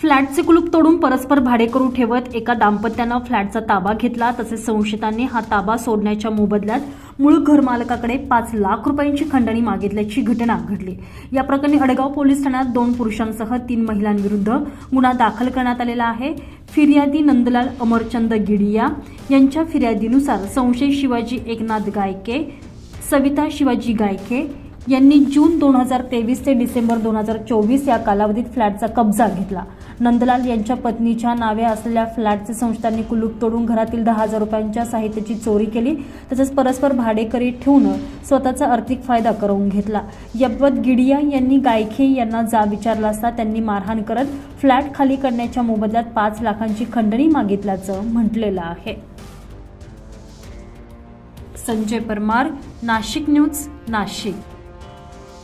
फ्लॅटचे कुलूप तोडून परस्पर भाडेकरू ठेवत एका दाम्पत्यानं फ्लॅटचा ताबा घेतला तसेच संशयितांनी हा ताबा सोडण्याच्या मोबदल्यात मूळ घरमालकाकडे पाच लाख रुपयांची खंडणी मागितल्याची घटना घडली. या प्रकरणी अडगाव पोलीस ठाण्यात दोन पुरुषांसह तीन महिलांविरुद्ध गुन्हा दाखल करण्यात आलेला आहे. फिर्यादी नंदलाल अमरचंद गिडिया यांच्या फिर्यादीनुसार संशय शिवाजी एकनाथ गायके सविता शिवाजी गायके यांनी जून दोन हजार तेवीस ते डिसेंबर दोन हजार चोवीस या कालावधीत फ्लॅटचा कब्जा घेतला. नंदलाल यांच्या पत्नीच्या नावे असलेल्या फ्लॅटचे संस्थांनी कुलूप तोडून घरातील दहा हजार रुपयांच्या साहित्याची चोरी केली. तसेच परस्पर भाडेकरी ठेवून स्वतःचा आर्थिक फायदा करून घेतला. याबाबत गिडिया यांनी गायखे यांना जा विचारला असता त्यांनी मारहाण करत फ्लॅट खाली करण्याच्या मोबदल्यात पाच लाखांची खंडणी मागितल्याचं म्हटलेलं आहे. संजय परमार नाशिक न्यूज नाशिक.